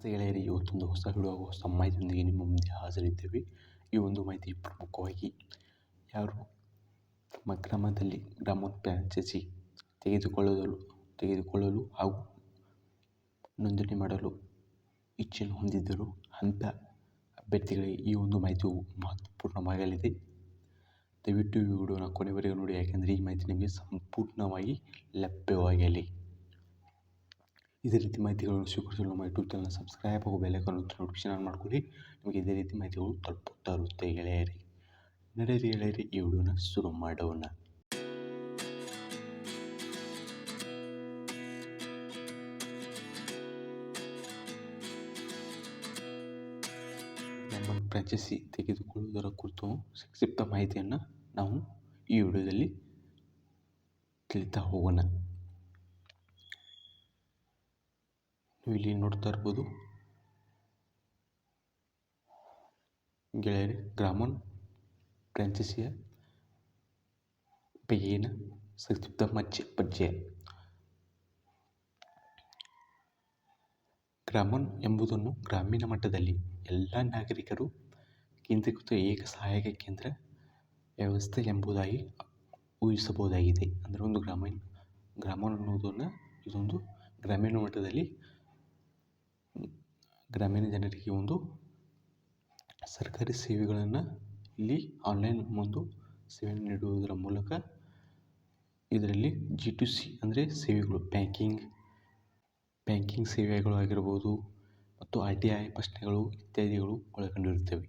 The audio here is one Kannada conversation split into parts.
ನಮಸ್ತೆ ಗೆಳೆಯರಿ ಇವತ್ತೊಂದು ಹೊಸ ವಿಡಿಯೋ ಹಾಗೂ ಹೊಸ ಮಾಹಿತಿಯೊಂದಿಗೆ ನಿಮ್ಮ ಮುಂದೆ ಹಾಜರಿದ್ದೇವೆ. ಈ ಒಂದು ಮಾಹಿತಿ ಪ್ರಮುಖವಾಗಿ ಯಾರು ತಮ್ಮ ಗ್ರಾಮದಲ್ಲಿ ಗ್ರಾಮ ಪಂಚಾಯಿತಿ ತೆಗೆದುಕೊಳ್ಳಲು ತೆಗೆದುಕೊಳ್ಳಲು ಹಾಗೂ ನೋಂದಣಿ ಮಾಡಲು ಇಚ್ಛೆಯನ್ನು ಹೊಂದಿದ್ದರು ಅಂಥ ಅಭ್ಯರ್ಥಿಗಳಿಗೆ ಈ ಒಂದು ಮಾಹಿತಿಯು ಮಹತ್ವಪೂರ್ಣವಾಗಲಿದೆ. ದಯವಿಟ್ಟು ಈ ವಿಡಿಯೋನ ಕೊನೆವರೆಗೂ ನೋಡಿ, ಯಾಕೆಂದರೆ ಈ ಮಾಹಿತಿ ನಿಮಗೆ ಸಂಪೂರ್ಣವಾಗಿ ಲಭ್ಯವಾಗಲಿ. ಇದೇ ರೀತಿ ಮಾಹಿತಿಗಳನ್ನು ಸ್ವೀಕರಿಸಲು ನಮ್ಮ ಯೂಟ್ಯೂಬ್ ಚಾನಲ್ ಸಬ್ಸ್ಕ್ರೈಬ್ ಹಾಗೂ ಬೆಲ್ಲೈಕನ್ ನೋಟಿಫಿಕೇಶನ್ ಆನ್ ಮಾಡ್ಕೊಳ್ಳಿ. ನಿಮಗೆ ಇದೇ ರೀತಿ ಮಾಹಿತಿಗಳು ತಲುಪುತ್ತಾ ಇರುತ್ತೆ ಗೆಳೆಯರಿ. ನಡೆಯಿರಿ ಗೆಳೆಯರಿ, ಈ ವಿಡಿಯೋನ ಶುರು ಮಾಡೋಣ. ನಮ್ಮ ಫ್ರಾಂಚೈಸಿ ತೆಗೆದುಕೊಳ್ಳುವುದರ ಕುರಿತು ಸಂಕ್ಷಿಪ್ತ ಮಾಹಿತಿಯನ್ನು ನಾವು ಈ ವಿಡಿಯೋದಲ್ಲಿ ತಿಳಿತಾ ಹೋಗೋಣ. ನೀವು ಇಲ್ಲಿ ನೋಡ್ತಾ ಇರ್ಬೋದು. ಗೆಳೆಯರಿ, ಗ್ರಾಮನ್ ಫ್ರಾನ್ಸಿಸಿಯ ಬಗೆಗಿನ ಸಂಕ್ಷಿಪ್ತ ಮಜ್ಜೆ, ಪಜ್ಜೆ. ಗ್ರಾಮನ್ ಎಂಬುದನ್ನು ಗ್ರಾಮೀಣ ಮಟ್ಟದಲ್ಲಿ ಎಲ್ಲ ನಾಗರಿಕರು ಕೇಂದ್ರೀಕೃತ ಏಕ ಸಹಾಯಕ ಕೇಂದ್ರ ವ್ಯವಸ್ಥೆ ಎಂಬುದಾಗಿ ಊಹಿಸಬಹುದಾಗಿದೆ. ಅಂದರೆ ಒಂದು ಗ್ರಾಮೀಣ, ಗ್ರಾಮನ್ ಅನ್ನೋದನ್ನು ಇದೊಂದು ಗ್ರಾಮೀಣ ಮಟ್ಟದಲ್ಲಿ ಗ್ರಾಮೀಣ ಜನರಿಗೆ ಒಂದು ಸರ್ಕಾರಿ ಸೇವೆಗಳನ್ನು ಇಲ್ಲಿ ಆನ್ಲೈನ್ ಒಂದು ಸೇವೆ ನೀಡುವುದರ ಮೂಲಕ ಇದರಲ್ಲಿ ಜಿ ಟು ಸಿ ಅಂದರೆ ಸೇವೆಗಳು ಬ್ಯಾಂಕಿಂಗ್ ಬ್ಯಾಂಕಿಂಗ್ ಸೇವೆಗಳು ಆಗಿರ್ಬೋದು ಮತ್ತು ಆರ್ ಟಿ ಐ ಪ್ರಶ್ನೆಗಳು ಇತ್ಯಾದಿಗಳು ಒಳಗೊಂಡಿರುತ್ತವೆ.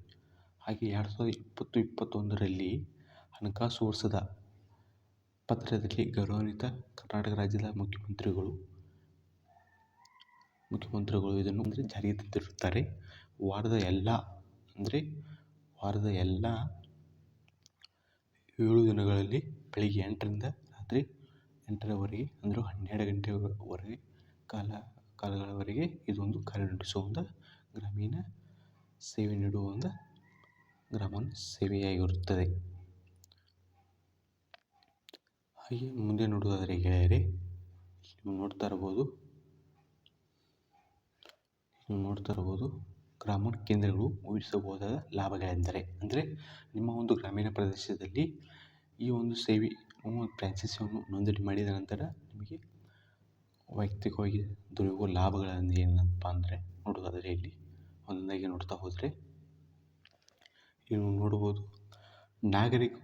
ಹಾಗೆ ಎರಡು ಸಾವಿರದ ಇಪ್ಪತ್ತು, ಇಪ್ಪತ್ತೊಂದರಲ್ಲಿ ಹಣಕಾಸು ವರ್ಷದ ಪತ್ರದಲ್ಲಿ ಗೌರವಾನ್ವಿತ ಕರ್ನಾಟಕ ರಾಜ್ಯದ ಮುಖ್ಯಮಂತ್ರಿಗಳು ಮುಖ್ಯಮಂತ್ರಿಗಳು ಇದನ್ನು ಅಂದರೆ ಜಾರಿಗೆ ತಂದಿರುತ್ತಾರೆ. ವಾರದ ಎಲ್ಲ ಅಂದರೆ ವಾರದ ಎಲ್ಲ ಏಳು ದಿನಗಳಲ್ಲಿ ಬೆಳಿಗ್ಗೆ ಎಂಟರಿಂದ ರಾತ್ರಿ ಎಂಟರವರೆಗೆ ಅಂದರೆ ಹನ್ನೆರಡು ಗಂಟೆವರೆಗೆ ಕಾಲ, ಕಾಲಗಳವರೆಗೆ ಇದೊಂದು ಕಾರ್ಯನಿರ್ವಹಿಸುವ ಒಂದು ಗ್ರಾಮೀಣ ಸೇವೆ ನೀಡುವ ಒಂದು ಗ್ರಾಮೀಣ ಸೇವೆಯಾಗಿರುತ್ತದೆ. ಹಾಗೆ ಮುಂದೆ ನೋಡುವುದಾದರೆ ಗೆಳೆಯರೆ ನೋಡ್ತಾ ಇರ್ಬೋದು ನೋಡ್ತಾ ಇರ್ಬೋದು, ಗ್ರಾಮೀಣ ಕೇಂದ್ರಗಳು ಊಹಿಸಬಹುದಾದ ಲಾಭಗಳೆಂದರೆ, ಅಂದರೆ ನಿಮ್ಮ ಒಂದು ಗ್ರಾಮೀಣ ಪ್ರದೇಶದಲ್ಲಿ ಈ ಒಂದು ಸೇವೆ ಫ್ರಾಂಚೈಸಿಯನ್ನು ನೋಂದಣಿ ಮಾಡಿದ ನಂತರ ನಿಮಗೆ ವೈಯಕ್ತಿಕವಾಗಿ ದೊರೆಯುವ ಲಾಭಗಳನ್ನು ಏನಪ್ಪ ಅಂದರೆ, ನೋಡೋದಾದರೆ ಇಲ್ಲಿ ಒಂದೊಂದಾಗಿ ನೋಡ್ತಾ ಹೋದರೆ ಇನ್ನು ನೋಡ್ಬೋದು ನಾಗರಿಕ,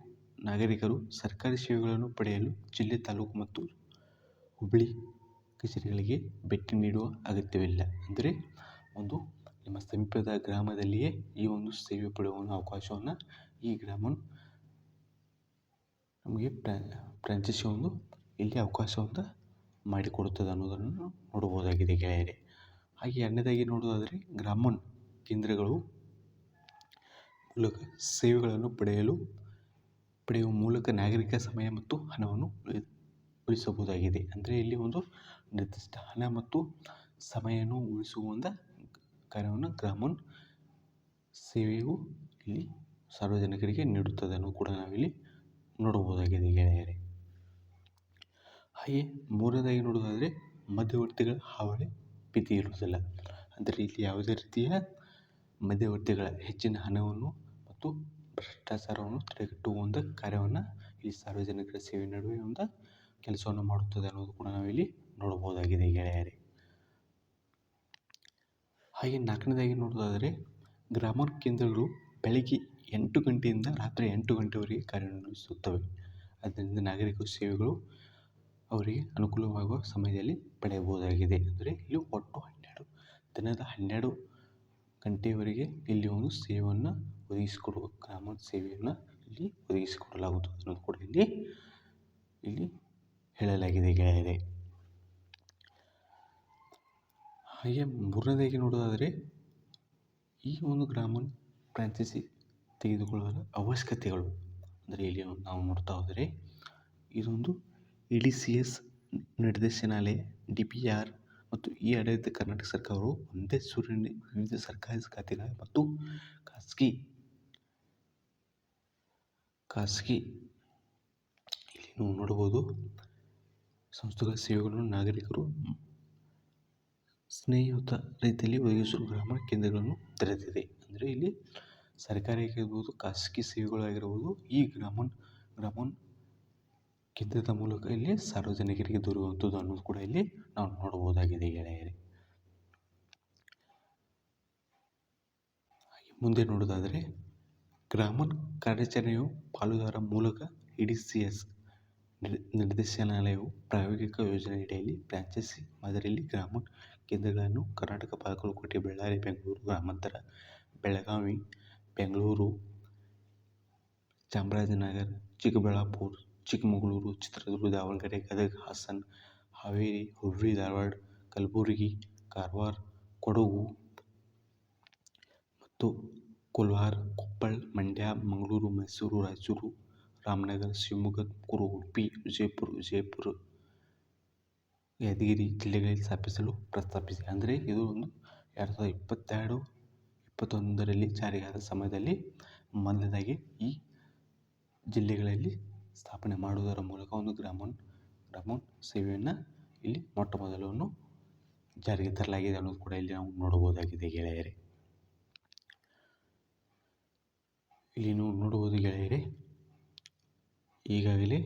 ನಾಗರಿಕರು ಸರ್ಕಾರಿ ಸೇವೆಗಳನ್ನು ಪಡೆಯಲು ಜಿಲ್ಲೆ, ತಾಲೂಕು ಮತ್ತು ಹುಬ್ಬಳ್ಳಿ ಕಚೇರಿಗಳಿಗೆ ಭೇಟಿ ನೀಡುವ ಅಗತ್ಯವಿಲ್ಲ. ಅಂದರೆ ಒಂದು ನಿಮ್ಮ ಸಮೀಪದ ಗ್ರಾಮದಲ್ಲಿಯೇ ಈ ಒಂದು ಸೇವೆ ಪಡೆಯುವ ಅವಕಾಶವನ್ನು ಈ ಗ್ರಾಮವನ್ನು ನಮಗೆ ಪ್ರಂಚಿಸಿ ಒಂದು ಇಲ್ಲಿ ಅವಕಾಶವನ್ನು ಮಾಡಿಕೊಡುತ್ತದೆ ಅನ್ನೋದನ್ನು ನೋಡಬಹುದಾಗಿದೆ ಗೆಳೆಯರೆ. ಹಾಗೆ ಎರಡನೇದಾಗಿ ನೋಡೋದಾದರೆ ಗ್ರಾಮನ್ ಕೇಂದ್ರಗಳು ಮೂಲಕ ಸೇವೆಗಳನ್ನು ಪಡೆಯಲು, ಪಡೆಯುವ ಮೂಲಕ ನಾಗರಿಕ ಸಮಯ ಮತ್ತು ಹಣವನ್ನು ಉಳಿ, ಉಳಿಸಬಹುದಾಗಿದೆ. ಅಂದರೆ ಇಲ್ಲಿ ಒಂದು ನಿರ್ದಿಷ್ಟ ಹಣ ಮತ್ತು ಸಮಯವನ್ನು ಉಳಿಸುವ ಒಂದು ಕಾರ್ಯವನ್ನು ಗ್ರಾಮನ್ ಸೇವೆಯು ಇಲ್ಲಿ ಸಾರ್ವಜನಿಕರಿಗೆ ನೀಡುತ್ತದೆ ಅನ್ನೋದು ಕೂಡ ನಾವಿಲ್ಲಿ ನೋಡಬಹುದಾಗಿದೆ ಗೆಳೆಯರೆ. ಹಾಗೆ ಮೂರನೇದಾಗಿ ನೋಡೋದಾದರೆ ಮಧ್ಯವರ್ತಿಗಳ ಹಾವಳಿ ಪಿತಿ ಇರುವುದಿಲ್ಲ. ಅಂದರೆ ಇಲ್ಲಿ ಯಾವುದೇ ರೀತಿಯ ಮಧ್ಯವರ್ತಿಗಳ ಹೆಚ್ಚಿನ ಹಣವನ್ನು ಮತ್ತು ಭ್ರಷ್ಟಾಚಾರವನ್ನು ತಡೆಗಟ್ಟುವಂಥ ಕಾರ್ಯವನ್ನು ಇಲ್ಲಿ ಸಾರ್ವಜನಿಕರ ಸೇವೆ ನಡುವೆ ಒಂದು ಕೆಲಸವನ್ನು ಮಾಡುತ್ತದೆ ಅನ್ನೋದು ಕೂಡ ನಾವಿಲ್ಲಿ ನೋಡಬಹುದಾಗಿದೆ ಗೆಳೆಯರೆ. ಹಾಗೆ ನಾಲ್ಕನೇದಾಗಿ ನೋಡೋದಾದರೆ ಗ್ರಾಮರ್ ಕೇಂದ್ರಗಳು ಬೆಳಗ್ಗೆ ಎಂಟು ಗಂಟೆಯಿಂದ ರಾತ್ರಿ ಎಂಟು ಗಂಟೆವರೆಗೆ ಕಾರ್ಯನಿರ್ವಹಿಸುತ್ತವೆ ಆದ್ದರಿಂದ ನಾಗರಿಕ ಸೇವೆಗಳು ಅವರಿಗೆ ಅನುಕೂಲವಾಗುವ ಸಮಯದಲ್ಲಿ ಪಡೆಯಬಹುದಾಗಿದೆ. ಅಂದರೆ ಇಲ್ಲಿ ಒಟ್ಟು ಹನ್ನೆರಡು. ದಿನದ ಹನ್ನೆರಡು ಗಂಟೆಯವರೆಗೆ ಇಲ್ಲಿ ಒಂದು ಸೇವೆಯನ್ನು ಒದಗಿಸಿಕೊಡುವ ಗ್ರಾಮದ ಸೇವೆಯನ್ನು ಇಲ್ಲಿ ಒದಗಿಸಿಕೊಡಲಾಗುತ್ತದೆ ಅನ್ನೋದು ಕೂಡ ಇಲ್ಲಿ ಇಲ್ಲಿ ಹೇಳಲಾಗಿದೆ ಗೆಳೆಯರೆ. ಹಾಗೆ ಮೂರನೇದಾಗಿ ನೋಡೋದಾದರೆ ಈ ಒಂದು ಗ್ರಾಮನ್ ಫ್ರಾಂಚೈಸಿ ತೆಗೆದುಕೊಳ್ಳುವ ಅವಶ್ಯಕತೆಗಳು ಅಂದರೆ ಇಲ್ಲಿ ನಾವು ನೋಡ್ತಾ ಹೋದರೆ ಇದೊಂದು ಇ ಡಿ ಸಿ ಎಸ್ ನಿರ್ದೇಶನಾಲಯ, ಡಿ ಪಿ ಆರ್ ಮತ್ತು ಈ ಆಡಳಿತ ಕರ್ನಾಟಕ ಸರ್ಕಾರವು ಒಂದೇ ಸೂರ್ಯನ ವಿವಿಧ ಸರ್ಕಾರಿ ಖಾತೆಗಳ ಮತ್ತು ಖಾಸಗಿ ಖಾಸಗಿ ಇಲ್ಲಿ ನಾವು ನೋಡ್ಬೋದು ಸಂಸ್ಥೆಗಳ ಸೇವೆಗಳನ್ನು ನಾಗರಿಕರು ಸ್ನೇಹಯುತ ರೀತಿಯಲ್ಲಿ ಒದಗಿಸಲು ಗ್ರಾಮ ಕೇಂದ್ರಗಳನ್ನು ತೆರೆದಿದೆ. ಅಂದರೆ ಇಲ್ಲಿ ಸರ್ಕಾರಿ ಆಗಿರ್ಬೋದು, ಖಾಸಗಿ ಸೇವೆಗಳಾಗಿರ್ಬೋದು ಈ ಗ್ರಾಮೀಣ ಗ್ರಾಮೀಣ ಕೇಂದ್ರದ ಮೂಲಕ ಇಲ್ಲಿ ಸಾರ್ವಜನಿಕರಿಗೆ ದೊರೆಯುವಂಥದ್ದು ಅನ್ನೋದು ಕೂಡ ಇಲ್ಲಿ ನಾವು ನೋಡಬಹುದಾಗಿದೆ ಗೆಳೆಯರೇ. ಮುಂದೆ ನೋಡೋದಾದರೆ, ಗ್ರಾಮೀಣ ಕಾರ್ಯಾಚರಣೆಯು ಪಾಲುದಾರ ಮೂಲಕ ಇ ಸಿ ಎಸ್ ನಿರ್ದೇಶನಾಲಯವು ಪ್ರಾಯೋಗಿಕ ಯೋಜನೆಯಡಿಯಲ್ಲಿ ಫ್ರಾಂಚೈಸಿ ಮಾದರಿಯಲ್ಲಿ ಗ್ರಾಮೀಣ ಕೇಂದ್ರಗಳನ್ನು ಕರ್ನಾಟಕ, ಬಾಗಲಕೋಟೆ, ಬಳ್ಳಾರಿ, ಬೆಂಗಳೂರು, ಗ್ರಾಮಾಂತರ, ಬೆಳಗಾವಿ, ಬೆಂಗಳೂರು, ಚಾಮರಾಜನಗರ, ಚಿಕ್ಕಬಳ್ಳಾಪುರ, ಚಿಕ್ಕಮಗಳೂರು, ಚಿತ್ರದುರ್ಗ, ದಾವಣಗೆರೆ, ಗದಗ, ಹಾಸನ, ಹಾವೇರಿ, ಹುಬ್ಬಳ್ಳಿ, ಧಾರವಾಡ, ಕಲಬುರಗಿ, ಕಾರವಾರ, ಕೊಡಗು ಮತ್ತು ಕೋಲಾರ, ಕೊಪ್ಪಳ, ಮಂಡ್ಯ, ಮಂಗಳೂರು, ಮೈಸೂರು, ರಾಯಚೂರು, ರಾಮನಗರ, ಶಿವಮೊಗ್ಗ ತುಮಕೂರು ಉಡುಪಿ, ವಿಜಯಪುರ ವಿಜಯಪುರ ಯಾದಗಿರಿ ಜಿಲ್ಲೆಗಳಲ್ಲಿ ಸ್ಥಾಪಿಸಲು ಪ್ರಸ್ತಾಪಿಸಿ. ಅಂದರೆ ಇದು ಒಂದು ಎರಡು ಸಾವಿರದ ಇಪ್ಪತ್ತೆರಡು, ಇಪ್ಪತ್ತೊಂದರಲ್ಲಿ ಜಾರಿಯಾದ ಸಮಯದಲ್ಲಿ ಮೊದಲನೇದಾಗಿ ಈ ಜಿಲ್ಲೆಗಳಲ್ಲಿ ಸ್ಥಾಪನೆ ಮಾಡುವುದರ ಮೂಲಕ ಒಂದು ಗ್ರಾಮೋನ್ ಗ್ರಾಮೋನ್ ಸೇವೆಯನ್ನು ಇಲ್ಲಿ ಮೊಟ್ಟ ಮೊದಲನ್ನು ಜಾರಿಗೆ ತರಲಾಗಿದೆ ಅನ್ನೋದು ಕೂಡ ಇಲ್ಲಿ ನಾವು ನೋಡಬಹುದಾಗಿದೆ ಗೆಳೆಯರೆ. ಇಲ್ಲಿ ನೋಡುವುದು ಗೆಳೆಯರೇ, ಈಗಾಗಲೇ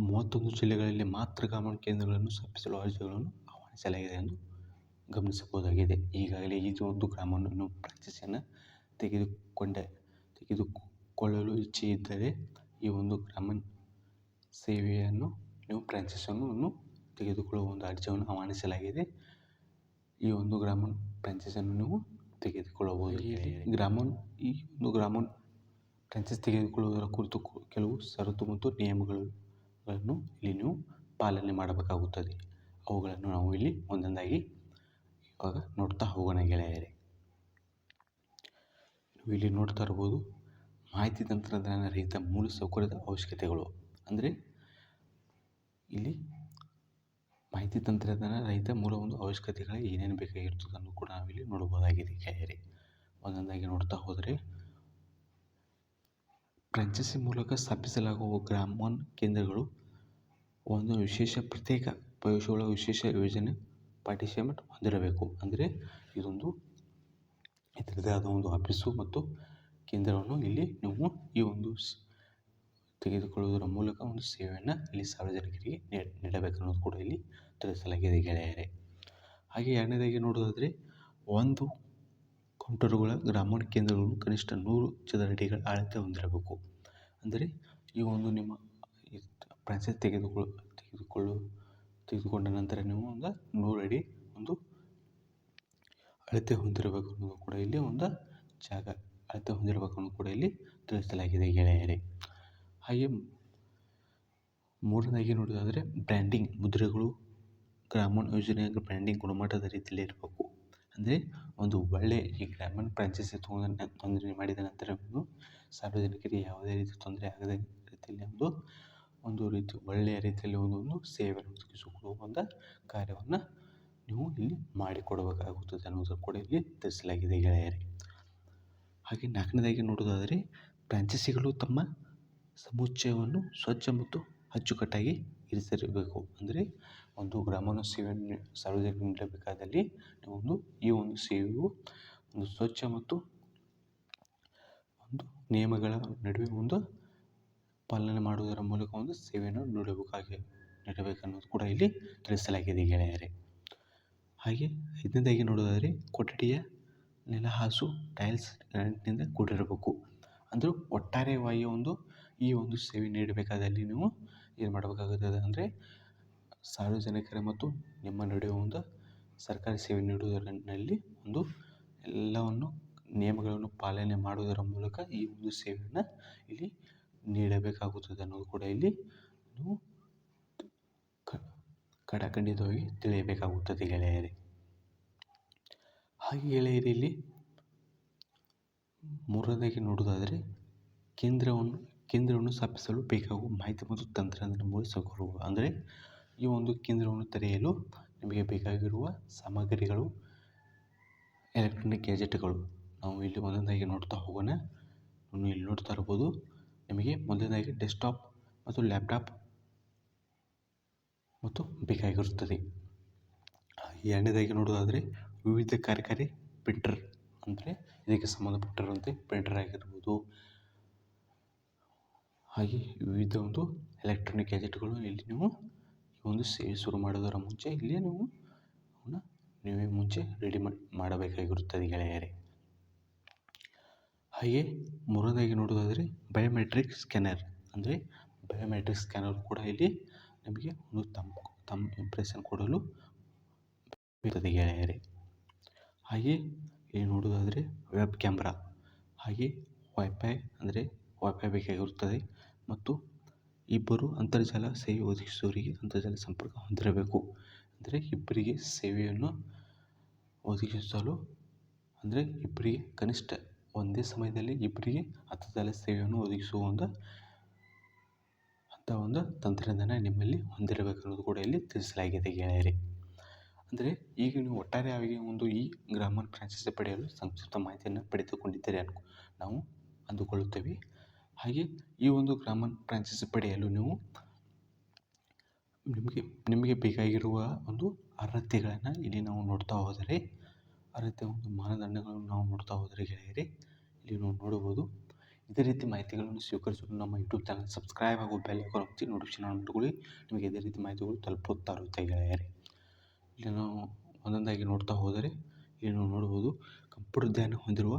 ಮೂವತ್ತೊಂದು ಜಿಲ್ಲೆಗಳಲ್ಲಿ ಮಾತ್ರ ಗ್ರಾಮೀಣ ಕೇಂದ್ರಗಳನ್ನು ಸ್ಥಾಪಿಸಲು ಅರ್ಜಿಗಳನ್ನು ಆಹ್ವಾನಿಸಲಾಗಿದೆ ಎಂದು ಗಮನಿಸಬಹುದಾಗಿದೆ. ಈಗಾಗಲೇ ಇದು ಒಂದು ಗ್ರಾಮವನ್ನು ಪ್ರಾಕ್ಟೀಸನ್ನು ತೆಗೆದುಕೊಂಡ ತೆಗೆದುಕೊಳ್ಳಲು ಇಚ್ಛೆ ಇದ್ದರೆ ಈ ಒಂದು ಗ್ರಾಮೀಣ ಸೇವೆಯನ್ನು ನೀವು ಫ್ರಾಂಚೈಸನ್ನು ತೆಗೆದುಕೊಳ್ಳುವ ಒಂದು ಅರ್ಜಿಯನ್ನು ಆಹ್ವಾನಿಸಲಾಗಿದೆ. ಈ ಒಂದು ಗ್ರಾಮೀಣ ಫ್ರಾಂಚೈಸನ್ನು ನೀವು ತೆಗೆದುಕೊಳ್ಳಬಹುದು ಗ್ರಾಮೀಣ ಈ ಒಂದು ಗ್ರಾಮೀಣ ಫ್ರಾಂಚೈಸ್ ತೆಗೆದುಕೊಳ್ಳುವುದರ ಕುರಿತು ಕೆಲವು ಷರತ್ತು ಮತ್ತು ನಿಯಮಗಳನ್ನು ಇಲ್ಲಿ ನೀವು ಪಾಲನೆ ಮಾಡಬೇಕಾಗುತ್ತದೆ. ಅವುಗಳನ್ನು ನಾವು ಇಲ್ಲಿ ಒಂದೊಂದಾಗಿ ಇವಾಗ ನೋಡ್ತಾ ಹೋಗೋಣ ಗೆಳೆಯರೆ. ನೀವು ಇಲ್ಲಿ ನೋಡ್ತಾ ಇರ್ಬೋದು ಮಾಹಿತಿ ತಂತ್ರಜ್ಞಾನ ರಹಿತ ಮೂಲಸೌಕರ್ಯದ ಅವಶ್ಯಕತೆಗಳು. ಅಂದರೆ ಇಲ್ಲಿ ಮಾಹಿತಿ ತಂತ್ರಜ್ಞಾನ ರಹಿತ ಮೂಲ ಒಂದು ಅವಶ್ಯಕತೆಗಳು ಏನೇನು ಬೇಕಾಗಿರ್ತದನ್ನು ಕೂಡ ನಾವಿಲ್ಲಿ ನೋಡ್ಬೋದಾಗಿದೆ ಗೆಳೆಯರೆ. ಒಂದೊಂದಾಗಿ ನೋಡ್ತಾ ಹೋದರೆ ಫ್ರಾಂಚೈಸಿ ಮೂಲಕ ಸ್ಥಾಪಿಸಲಾಗುವ ಗ್ರಾಮೋನ್ ಕೇಂದ್ರಗಳು ಒಂದು ವಿಶೇಷ ಪ್ರತ್ಯೇಕ ಪ್ರವೇಶಗಳ ವಿಶೇಷ ಯೋಜನೆ ಪಾರ್ಟಿಸಿಪೇಟ್ ಹೊಂದಿರಬೇಕು. ಅಂದರೆ ಇದೊಂದು ಇದರದೇ ಆದ ಒಂದು ಆಫೀಸು ಮತ್ತು ಕೇಂದ್ರವನ್ನು ಇಲ್ಲಿ ನೀವು ಈ ಒಂದು ತೆಗೆದುಕೊಳ್ಳುವುದರ ಮೂಲಕ ಒಂದು ಸೇವೆಯನ್ನು ಇಲ್ಲಿ ಸಾರ್ವಜನಿಕರಿಗೆ ನೀಡಬೇಕು ಅನ್ನೋದು ಕೂಡ ಇಲ್ಲಿ ತಿಳಿಸಲಾಗಿದೆ ಗೆಳೆಯರೇ. ಹಾಗೆ ಎರಡನೇದಾಗಿ ನೋಡೋದಾದರೆ ಒಂದು ಕೌಂಟರುಗಳ ಗ್ರಾಮೀಣ ಕೇಂದ್ರಗಳು ಕನಿಷ್ಠ ನೂರು ಚದರ ಅಡಿಗಳ ಅಳತೆ ಹೊಂದಿರಬೇಕು. ಅಂದರೆ ಈ ಒಂದು ನಿಮ್ಮ ಫ್ರಾಂಚೈಸ್ ತೆಗೆದುಕೊಳ್ಳು ತೆಗೆದುಕೊಳ್ಳು, ತೆಗೆದುಕೊಂಡ ನಂತರ ನೀವು ಒಂದು ನೂರು ಅಡಿ ಒಂದು ಅಳತೆ ಹೊಂದಿರಬೇಕು ಅನ್ನೋದು ಕೂಡ ಇಲ್ಲಿ ಒಂದು ಜಾಗ. ಅಳತೆ ಹೊಂದಿರಬೇಕು ಕೂಡ ಇಲ್ಲಿ ತಿಳಿಸಲಾಗಿದೆ ಗೆಳೆಯರೇ. ಹಾಗೆ ಮೂರನೇದಾಗಿ ನೋಡೋದಾದರೆ ಬ್ರ್ಯಾಂಡಿಂಗ್ ಮುದ್ರೆಗಳು, ಗ್ರಾಮೀಣ ಯೋಜನೆಯ ಬ್ರ್ಯಾಂಡಿಂಗ್ ಗುಣಮಟ್ಟದ ರೀತಿಯಲ್ಲಿ ಇರಬೇಕು. ಅಂದರೆ ಒಂದು ಒಳ್ಳೆಯ ಈ ಗ್ರಾಮೀಣ ಫ್ರಾಂಚೈಸಿ ತೊಂದರೆ ಮಾಡಿದ ನಂತರ ನೀವು ಸಾರ್ವಜನಿಕರಿಗೆ ಯಾವುದೇ ರೀತಿ ತೊಂದರೆ ಆಗದ ರೀತಿಯಲ್ಲಿ ಒಂದು ಒಂದು ರೀತಿ ಒಳ್ಳೆಯ ರೀತಿಯಲ್ಲಿ ಒಂದು ಸೇವೆಯನ್ನು ಒದಗಿಸಿಕೊಡುವ ಒಂದು ಕಾರ್ಯವನ್ನು ನೀವು ಇಲ್ಲಿ ಮಾಡಿಕೊಡಬೇಕಾಗುತ್ತದೆ ಅನ್ನೋದನ್ನು ಕೂಡ ಇಲ್ಲಿ ತಿಳಿಸಲಾಗಿದೆ ಗೆಳೆಯರೇ. ಹಾಗೆ ನಾಲ್ಕನೇದಾಗಿ ನೋಡೋದಾದರೆ ಫ್ರಾಂಚೈಸಿಗಳು ತಮ್ಮ ಸಮುಚ್ಚಯವನ್ನು ಸ್ವಚ್ಛ ಮತ್ತು ಅಚ್ಚುಕಟ್ಟಾಗಿ ಇರಿಸಿರಬೇಕು. ಅಂದರೆ ಒಂದು ಗ್ರಾಮವನ್ನು ಸೇವೆಯನ್ನು ಸಾರ್ವಜನಿಕರಿಗೆ ನೀಡಬೇಕಾದಲ್ಲಿ ಒಂದು ಈ ಒಂದು ಸೇವೆಯು ಒಂದು ಸ್ವಚ್ಛ ಮತ್ತು ಒಂದು ನಿಯಮಗಳ ನಡುವೆ ಒಂದು ಪಾಲನೆ ಮಾಡುವುದರ ಮೂಲಕ ಒಂದು ಸೇವೆಯನ್ನು ನೀಡಬೇಕಾಗಿ, ನೀಡಬೇಕನ್ನೋದು ಕೂಡ ಇಲ್ಲಿ ತಿಳಿಸಲಾಗಿದೆ ಗೆಳೆಯರೆ. ಹಾಗೆ ಇದರಿಂದಾಗಿ ನೋಡೋದಾದರೆ ಕೊಠಡಿಯ ನೆಲಹಾಸು ಟೈಲ್ಸ್ ಗ್ರಾನೆಟ್ನಿಂದ ಕೂಡಿರಬೇಕು. ಅಂದರೆ ಒಟ್ಟಾರೆವಾಗಿ ಒಂದು ಈ ಒಂದು ಸೇವೆ ನೀಡಬೇಕಾದಲ್ಲಿ ನೀವು ಏನು ಮಾಡಬೇಕಾಗುತ್ತದೆ ಅಂದರೆ ಸಾರ್ವಜನಿಕರ ಮತ್ತು ನಿಮ್ಮ ನಡುವೆ ಒಂದು ಸರ್ಕಾರಿ ಸೇವೆ ನೀಡುವುದರಲ್ಲಿ ಒಂದು ಎಲ್ಲವನ್ನು ನಿಯಮಗಳನ್ನು ಪಾಲನೆ ಮಾಡುವುದರ ಮೂಲಕ ಈ ಒಂದು ಸೇವೆಯನ್ನು ಇಲ್ಲಿ ನೀಡಬೇಕಾಗುತ್ತದೆ ಅನ್ನೋದು ಕೂಡ ಇಲ್ಲಿ ನೀವು ಖಡಾಖಂಡಿತವಾಗಿ ತಿಳಿಯಬೇಕಾಗುತ್ತದೆ ಗೆಳೆಯರೇ. ಹಾಗೆ ಗೆಳೆಯರಿ, ಇಲ್ಲಿ ಮೂರನೇದಾಗಿ ನೋಡುವುದಾದರೆ ಕೇಂದ್ರವನ್ನು ಕೇಂದ್ರವನ್ನು ಸ್ಥಾಪಿಸಲು ಬೇಕಾಗುವ ಮಾಹಿತಿ ಮತ್ತು ತಂತ್ರಜ್ಞಾನ ಮೂಲಸೌಕರ್ಯಗಳು. ಅಂದರೆ ಈ ಒಂದು ಕೇಂದ್ರವನ್ನು ತೆರೆಯಲು ನಿಮಗೆ ಬೇಕಾಗಿರುವ ಸಾಮಗ್ರಿಗಳು, ಎಲೆಕ್ಟ್ರಾನಿಕ್ ಗ್ಯಾಜೆಟ್ಗಳು. ನಾವು ಇಲ್ಲಿ ಒಂದೊಂದಾಗಿ ನೋಡ್ತಾ ಹೋಗೋಣ. ನೀವು ಇಲ್ಲಿ ನೋಡ್ತಾ ಇರ್ಬೋದು, ನಿಮಗೆ ಮೊದಲನೇದಾಗಿ ಡೆಸ್ಕ್ಟಾಪ್ ಮತ್ತು ಲ್ಯಾಪ್ಟಾಪ್ ಮತ್ತು ಬೇಕಾಗಿರುತ್ತದೆ. ಎರಡನೇದಾಗಿ ನೋಡೋದಾದರೆ ವಿವಿಧ ಕಾರ್ಯಕಾರಿ ಪ್ರಿಂಟರ್ ಅಂದರೆ ಇದಕ್ಕೆ ಸಂಬಂಧಪಟ್ಟಿರುವಂತೆ ಪ್ರಿಂಟರ್ ಆಗಿರ್ಬೋದು. ಹಾಗೆ ವಿವಿಧ ಒಂದು ಎಲೆಕ್ಟ್ರಾನಿಕ್ ಗ್ಯಾಜೆಟ್ಗಳು ಇಲ್ಲಿ ನೀವು ಈ ಒಂದು ಸೇವೆ ಶುರು ಮಾಡೋದರ ಮುಂಚೆ ಇಲ್ಲಿ ನೀವು ಅವನ್ನ ನೀವೇ ಮುಂಚೆ ರೆಡಿ ಮಾಡಿ ಮಾಡಬೇಕಾಗಿರುತ್ತದೆ ಗೆಳೆಯರೆ. ಹಾಗೆ ಮೂರನೇದಾಗಿ ನೋಡೋದಾದರೆ ಬಯೋಮೆಟ್ರಿಕ್ ಸ್ಕ್ಯಾನರ್ ಅಂದರೆ ಬಯೋಮೆಟ್ರಿಕ್ ಸ್ಕ್ಯಾನರ್ ಕೂಡ ಇಲ್ಲಿ ನಿಮಗೆ ಒಂದು ತಮ್ಮ ತಮ್ಮ ಇಂಪ್ರೆಷನ್ ಕೊಡಲು ಇರುತ್ತದೆ ಗೆಳೆಯರೆ. ಹಾಗೆ ಇಲ್ಲಿ ನೋಡೋದಾದರೆ ವೆಬ್ ಕ್ಯಾಮ್ರಾ ಹಾಗೆ ವೈಫೈ ಅಂದರೆ ವೈಫೈ ಬೇಕಾಗಿರುತ್ತದೆ ಮತ್ತು ಇಬ್ಬರು ಅಂತರ್ಜಾಲ ಸೇವೆ ಒದಗಿಸುವವರಿಗೆ ಅಂತರ್ಜಾಲ ಸಂಪರ್ಕ ಹೊಂದಿರಬೇಕು. ಅಂದರೆ ಇಬ್ಬರಿಗೆ ಸೇವೆಯನ್ನು ಒದಗಿಸಲು, ಅಂದರೆ ಇಬ್ಬರಿಗೆ ಕನಿಷ್ಠ ಒಂದೇ ಸಮಯದಲ್ಲಿ ಇಬ್ಬರಿಗೆ ಅಂತರ್ಜಾಲ ಸೇವೆಯನ್ನು ಒದಗಿಸುವ ಒಂದು ಅಂಥ ಒಂದು ತಂತ್ರಜ್ಞಾನ ನಿಮ್ಮಲ್ಲಿ ಹೊಂದಿರಬೇಕನ್ನೋದು ಕೂಡ ಇಲ್ಲಿ ತಿಳಿಸಲಾಗಿದೆ ಗೆಳೆಯರೆ. ಅಂದರೆ ಈಗ ನೀವು ಒಟ್ಟಾರೆಯಾಗಿ ಒಂದು ಈ ಗ್ರಾಮರ್ ಫ್ರಾಂಚೈಸಿ ಪಡೆಯಲು ಸಂಕ್ಷಿಪ್ತ ಮಾಹಿತಿಯನ್ನು ಪಡೆದುಕೊಂಡಿದ್ದೀರಿ ಅನ್ಕೊ, ನಾವು ಅಂದುಕೊಳ್ಳುತ್ತೇವೆ. ಹಾಗೆ ಈ ಒಂದು ಗ್ರಾಮರ್ ಫ್ರಾಂಚೈಸಿ ಪಡೆಯಲು ನೀವು ನಿಮಗೆ ನಿಮಗೆ ಬೇಕಾಗಿರುವ ಒಂದು ಅರ್ಹತೆಗಳನ್ನು ಇಲ್ಲಿ ನಾವು ನೋಡ್ತಾ ಹೋದರೆ, ಅರ್ಹತೆ ಒಂದು ಮಾನದಂಡಗಳನ್ನು ನಾವು ನೋಡ್ತಾ ಹೋದರೆ ಗೆಳೆಯರೆ, ಇಲ್ಲಿ ನಾವು ನೋಡಬಹುದು. ಇದೇ ರೀತಿ ಮಾಹಿತಿಗಳನ್ನು ಸ್ವೀಕರಿಸಲು ನಮ್ಮ ಯೂಟ್ಯೂಬ್ ಚಾನಲ್ ಸಬ್ಸ್ಕ್ರೈಬ್ ಹಾಗೂ ಬೆಲ್ ಐಕಾನ್ ಹಚ್ಚಿ ನೋಟಿಫಿಕೇಶನ್ ಮಾಡ್ಕೊಳ್ಳಿ. ನಿಮಗೆ ಇದೇ ರೀತಿ ಮಾಹಿತಿಗಳು ತಲುಪುತ್ತಾ ಇರುತ್ತೆ ಗೆಳೆಯರೆ. ಇಲ್ಲಿ ನಾವು ಒಂದೊಂದಾಗಿ ನೋಡ್ತಾ ಹೋದರೆ, ಇಲ್ಲಿ ನಾವು ನೋಡ್ಬೋದು ಕಂಪ್ಯೂಟರ್ ಜ್ಞಾನ ಹೊಂದಿರುವ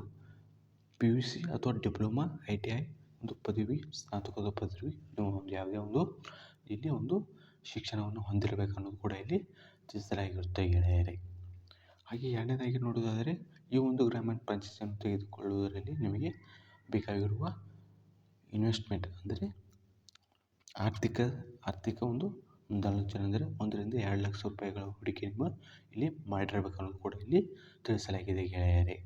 ಪಿ ಯು ಸಿ ಅಥವಾ ಡಿಪ್ಲೊಮಾ ಐ ಟಿ ಐ ಒಂದು ಪದವಿ ಸ್ನಾತಕದ ಪದವಿ ಒಂದು ಯಾವುದೇ ಒಂದು ಇಲ್ಲಿ ಒಂದು ಶಿಕ್ಷಣವನ್ನು ಹೊಂದಿರಬೇಕು ಅನ್ನೋದು ಕೂಡ ಇಲ್ಲಿ ತಿಳಿಸಲಾಗಿರುತ್ತೆ ಗೆಳೆಯರೇ. ಹಾಗೆ ಎರಡನೇದಾಗಿ ನೋಡೋದಾದರೆ ಈ ಒಂದು ಗ್ರಾಮೀಣ ಪಂಚಾಯತಿಯನ್ನು ತೆಗೆದುಕೊಳ್ಳುವುದರಲ್ಲಿ ನಿಮಗೆ ಬೇಕಾಗಿರುವ ಇನ್ವೆಸ್ಟ್ಮೆಂಟ್ ಅಂದರೆ ಆರ್ಥಿಕ ಆರ್ಥಿಕ ಒಂದು ಮುಂದಾಲೋಚನೆ ಅಂದರೆ ಒಂದರಿಂದ ಎರಡು ಲಕ್ಷ ರೂಪಾಯಿಗಳ ಹೂಡಿಕೆ ನಿಮ್ಮ ಇಲ್ಲಿ ಮಾಡಿರಬೇಕು ಅನ್ನೋದು ಕೂಡ ಇಲ್ಲಿ ತಿಳಿಸಲಾಗಿದೆ ಗೆಳೆಯರೇ.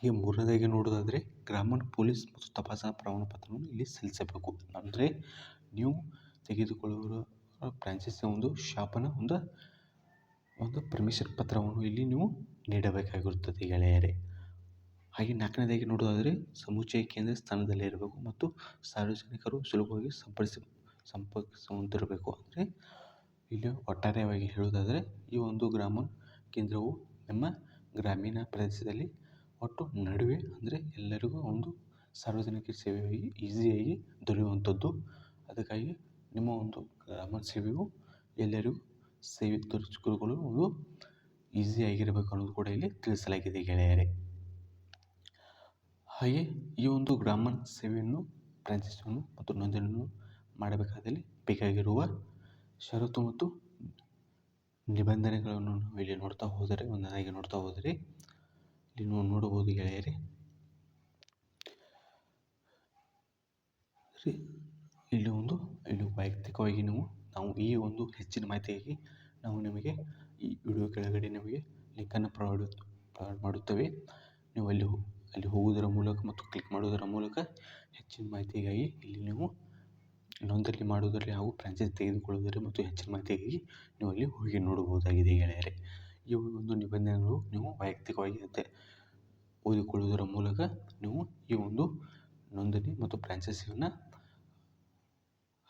ಹಾಗೆ ಮೂರನೇದಾಗಿ ನೋಡೋದಾದರೆ ಗ್ರಾಮೀಣ ಪೊಲೀಸ್ ಮತ್ತು ತಪಾಸಣಾ ಪ್ರಮಾಣ ಪತ್ರವನ್ನು ಇಲ್ಲಿ ಸಲ್ಲಿಸಬೇಕು. ಅಂದರೆ ನೀವು ತೆಗೆದುಕೊಳ್ಳುವ ಫ್ರಾಂಚೈಸಿಯ ಒಂದು ಶಾಪನ ಒಂದು ಒಂದು ಪರ್ಮಿಷನ್ ಪತ್ರವನ್ನು ಇಲ್ಲಿ ನೀವು ನೀಡಬೇಕಾಗಿರುತ್ತದೆ ಗೆಳೆಯರೇ. ಹಾಗೆ ನಾಲ್ಕನೇದಾಗಿ ನೋಡೋದಾದರೆ ಸಮುಚ್ಚಯ ಕೇಂದ್ರ ಸ್ಥಾನದಲ್ಲಿ ಇರಬೇಕು ಮತ್ತು ಸಾರ್ವಜನಿಕರು ಸುಲಭವಾಗಿ ಸಂಪರ್ಕಿಸ, ಸಂಪರ್ಕಿಸುವಂತಿರಬೇಕು. ಅಂದರೆ ಇಲ್ಲಿ ಒಟ್ಟಾರೆಯಾಗಿ ಹೇಳುವುದಾದರೆ ಈ ಒಂದು ಗ್ರಾಮ ಕೇಂದ್ರವು ನಮ್ಮ ಗ್ರಾಮೀಣ ಪ್ರದೇಶದಲ್ಲಿ ಒಟ್ಟು ನಡುವೆ ಅಂದರೆ ಎಲ್ಲರಿಗೂ ಒಂದು ಸಾರ್ವಜನಿಕ ಸೇವೆಯಾಗಿ, ಈಸಿಯಾಗಿ ದೊರೆಯುವಂಥದ್ದು. ಅದಕ್ಕಾಗಿ ನಿಮ್ಮ ಒಂದು ಗ್ರಾಮ ಸೇವೆಯು ಎಲ್ಲರಿಗೂ ಸೇವೆ ದೊರಕಿಸಿಕೊಳ್ಳಲು ಒಂದು ಈಸಿಯಾಗಿರಬೇಕು ಅನ್ನೋದು ಕೂಡ ಇಲ್ಲಿ ತಿಳಿಸಲಾಗಿದೆ ಗೆಳೆಯರೇ. ಹಾಗೆ ಈ ಒಂದು ಗ್ರಾಮ ಸೇವೆಯನ್ನು ಫ್ರಾಂಚೈಸಿಯನ್ನು ಮತ್ತು ನೋಂದಣಿಯನ್ನು ಮಾಡಬೇಕಾದಲ್ಲಿ ಬೇಕಾಗಿರುವ ಷರತ್ತು ಮತ್ತು ನಿಬಂಧನೆಗಳನ್ನು ನಾವು ಇಲ್ಲಿ ನೋಡ್ತಾ ಹೋದರೆ ಒಂದೊಂದಾಗಿ ನೋಡ್ತಾ ಹೋದರೆ ಇಲ್ಲಿ ನೀವು ನೋಡಬಹುದು ಗೆಳೆಯರೇ. ಇಲ್ಲಿ ಒಂದು, ಇಲ್ಲಿ ವೈಯಕ್ತಿಕವಾಗಿ ನೀವು, ನಾವು ಈ ಒಂದು ಹೆಚ್ಚಿನ ಮಾಹಿತಿಯಾಗಿ ನಾವು ನಿಮಗೆ ಈ ವಿಡಿಯೋ ಕೆಳಗಡೆ ನಿಮಗೆ ಲಿಂಕನ್ನು ಪ್ರೊವೈಡ್ ಪ್ರೊವೈಡ್ ಮಾಡುತ್ತೇವೆ. ನೀವು ಅಲ್ಲಿ ಅಲ್ಲಿ ಹೋಗುವುದರ ಮೂಲಕ ಮತ್ತು ಕ್ಲಿಕ್ ಮಾಡುವುದರ ಮೂಲಕ ಹೆಚ್ಚಿನ ಮಾಹಿತಿಗಾಗಿ ಇಲ್ಲಿ ನೀವು ನೋಂದಣಿ ಮಾಡುವುದರಲ್ಲಿ ಹಾಗೂ ಫ್ರಾಂಚೈಸ್ ತೆಗೆದುಕೊಳ್ಳುವುದರಲ್ಲಿ ಮತ್ತು ಹೆಚ್ಚಿನ ಮಾಹಿತಿಗಾಗಿ ನೀವು ಅಲ್ಲಿ ಹೋಗಿ ನೋಡಬಹುದಾಗಿದೆ ಗೆಳೆಯರೇ. ಈ ಒಂದು ನಿಬಂಧನೆಗಳು ನೀವು ವೈಯಕ್ತಿಕವಾಗಿ ಓದಿಕೊಳ್ಳುವುದರ ಮೂಲಕ ನೀವು ಈ ಒಂದು ನೋಂದಣಿ ಮತ್ತು ಫ್ರಾಂಚೈಸಿಯನ್ನು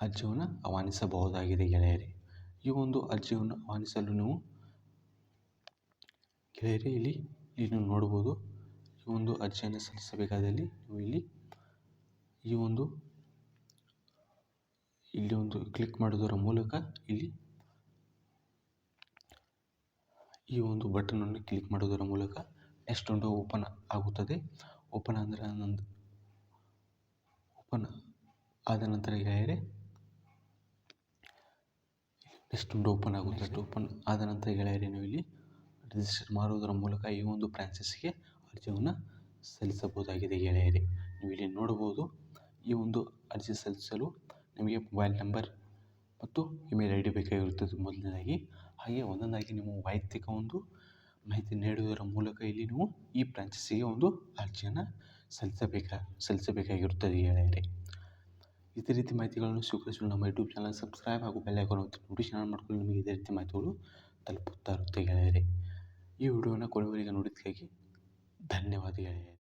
ಅರ್ಜಿಯನ್ನು ಆಹ್ವಾನಿಸಬಹುದಾಗಿದೆ ಗೆಳೆಯರೇ. ಈ ಒಂದು ಅರ್ಜಿಯನ್ನು ಆಹ್ವಾನಿಸಲು ನೀವು ಗೆಳೆಯರೇ, ಇಲ್ಲಿ ಇಲ್ಲಿ ನೀವು ನೋಡ್ಬೋದು ಈ ಒಂದು ಅರ್ಜಿಯನ್ನು ಸಲ್ಲಿಸಬೇಕಾದಲ್ಲಿ ನೀವು ಇಲ್ಲಿ ಈ ಒಂದು, ಇಲ್ಲಿ ಒಂದು ಕ್ಲಿಕ್ ಮಾಡೋದರ ಮೂಲಕ ಇಲ್ಲಿ ಈ ಒಂದು ಬಟನನ್ನು ಕ್ಲಿಕ್ ಮಾಡೋದರ ಮೂಲಕ ನೆಕ್ಸ್ಟ್ ಒಂದು ಓಪನ್ ಆಗುತ್ತದೆ. ಓಪನ್ ಅಂದರೆ ನಂದು ಓಪನ್ ಆದ ನಂತರ ಗೆಳೆಯರೆ ನೆಕ್ಸ್ಟ್ ಒಂದು ಓಪನ್ ಆಗುತ್ತೆ. ಓಪನ್ ಆದ ನಂತರ ಗೆಳೆಯರೆ ನೀವು ಇಲ್ಲಿ ರಿಜಿಸ್ಟರ್ ಮಾಡುವುದರ ಮೂಲಕ ಈ ಒಂದು ಫ್ರಾಂಚೈಸಿಗೆ ಅರ್ಜಿಯನ್ನು ಸಲ್ಲಿಸಬಹುದಾಗಿದೆ ಗೆಳೆಯರೆ ನೀವು ಇಲ್ಲಿ ನೋಡಬಹುದು ಈ ಒಂದು ಅರ್ಜಿ ಸಲ್ಲಿಸಲು ನಿಮಗೆ ಮೊಬೈಲ್ ನಂಬರ್ ಮತ್ತು ಇಮೇಲ್ ಐ ಡಿ ಬೇಕಾಗಿರುತ್ತದೆ ಮೊದಲನೇದಾಗಿ. ಹಾಗೆ ಒಂದೊಂದಾಗಿ ನಿಮ್ಮ ವೈಯಕ್ತಿಕ ಒಂದು ಮಾಹಿತಿ ನೀಡುವುದರ ಮೂಲಕ ಇಲ್ಲಿ ನೀವು ಈ ಬ್ರಾಂಚಸ್ಸಿಗೆ ಒಂದು ಅರ್ಜಿಯನ್ನು ಸಲ್ಲಿಸಬೇಕಾ, ಸಲ್ಲಿಸಬೇಕಾಗಿರುತ್ತದೆ ಹೇಳಿದರೆ ಇದೇ ರೀತಿ ಮಾಹಿತಿಗಳನ್ನು ಸ್ವೀಕರಿಸಲು ನಮ್ಮ ಯೂಟ್ಯೂಬ್ ಚಾನಲ್ ಸಬ್ಸ್ಕ್ರೈಬ್ ಹಾಗೂ ಬೆಲ್ ಐಕಾನ್ ಒತ್ತಿ ನೋಟಿಫಿಕೇಶನ್ ಆನ್ ಮಾಡಿಕೊಂಡು ನಿಮಗೆ ಇದೇ ರೀತಿ ಮಾಹಿತಿಗಳು ತಲುಪುತ್ತಾ ಇರುತ್ತೆ ಗೆಳೆಯರೆ ಈ ವಿಡಿಯೋನ ಕೊನೆವರೆಗೆ ನೋಡಿದ್ದಕ್ಕಾಗಿ ಧನ್ಯವಾದ ಗೆಳೆಯರೇ